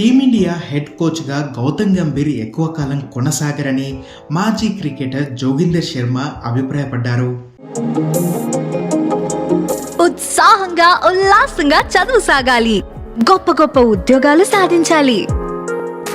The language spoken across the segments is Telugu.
టీమిండియా హెడ్ కోచ్గా గౌతమ్ గంభీర్ ఎక్కువ కాలం కొనసాగరని మాజీ క్రికెటర్ జోగిందర్ శర్మ అభిప్రాయపడ్డారు. ఉత్సాహంగా ఉల్లాసంగా చదువు సాగాలి. గొప్ప గొప్ప ఉద్యోగాలు సాధించాలి.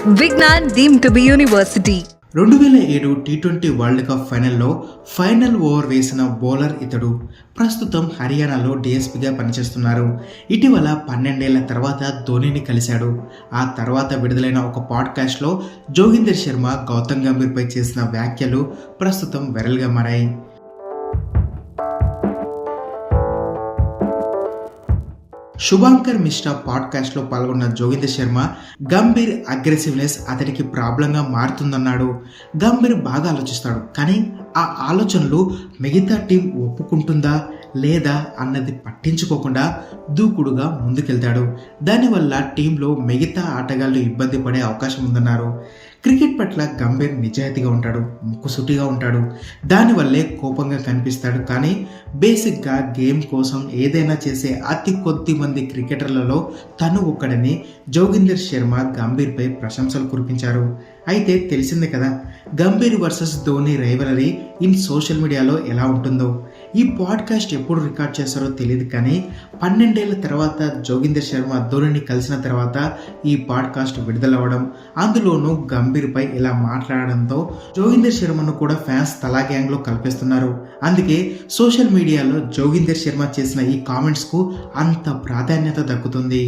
Vignan deem to be university. రెండు వేల ఏడు టీ ట్వంటీ వరల్డ్ కప్ ఫైనల్లో ఫైనల్ ఓవర్ వేసిన బౌలర్ ఇతడు. ప్రస్తుతం హర్యానాలో డిఎస్పీగా పనిచేస్తున్నారు. ఇటీవల పన్నెండేళ్ళ తర్వాత ధోనిని కలిశాడు. ఆ తర్వాత విడుదలైన ఒక పాడ్కాస్ట్లో జోగిందర్ శర్మ గౌతమ్ గంభీర్పై చేసిన వ్యాఖ్యలు ప్రస్తుతం వైరల్గా మారాయి. శుభాంకర్ మిశ్రా పాడ్కాస్ట్లో పాల్గొన్న జోగిందర్ శర్మ గంభీర్ అగ్రెసివ్నెస్ అతడికి ప్రాబ్లంగా మారుతుందన్నాడు. గంభీర్ బాగా ఆలోచిస్తాడు కానీ ఆ ఆలోచనలు మిగతా టీం ఒప్పుకుంటుందా లేదా అన్నది పట్టించుకోకుండా దూకుడుగా ముందుకెళ్తాడు. దానివల్ల టీంలో మిగతా ఆటగాళ్ళు ఇబ్బంది పడే అవకాశం ఉందన్నారు. క్రికెట్ పట్ల గంభీర్ నిజాయితీగా ఉంటాడు ముక్కుసుటిగా ఉంటాడు. దానివల్లే కోపంగా కనిపిస్తాడు. కానీ బేసిక్గా గేమ్ కోసం ఏదైనా చేసే అతి కొద్ది మంది క్రికెటర్లలో తను ఒక్కడని జోగిందర్ శర్మ గంభీర్పై ప్రశంసలు కురిపించారు. అయితే తెలిసిందే కదా Gambhir versus Dhoni rivalry in social మీడియాలో ఎలా ఉంటుందో? ఈ పాడ్కాస్ట్ ఎప్పుడు రికార్డ్ చేశారో తెలియదు కానీ పన్నెండేళ్ళ తర్వాత జోగిందర్ శర్మ ధోనిని కలిసిన తర్వాత ఈ పాడ్కాస్ట్ విడుదలవ్వడం అందులోనూ గంభీర్పై ఇలా మాట్లాడడంతో జోగిందర్ శర్మను కూడా ఫ్యాన్స్ తలా గ్యాంగ్లో కల్పిస్తున్నారు అందుకే సోషల్ మీడియాలో జోగిందర్ శర్మ చేసిన ఈ కామెంట్స్కు అంత ప్రాధాన్యత దక్కుతుంది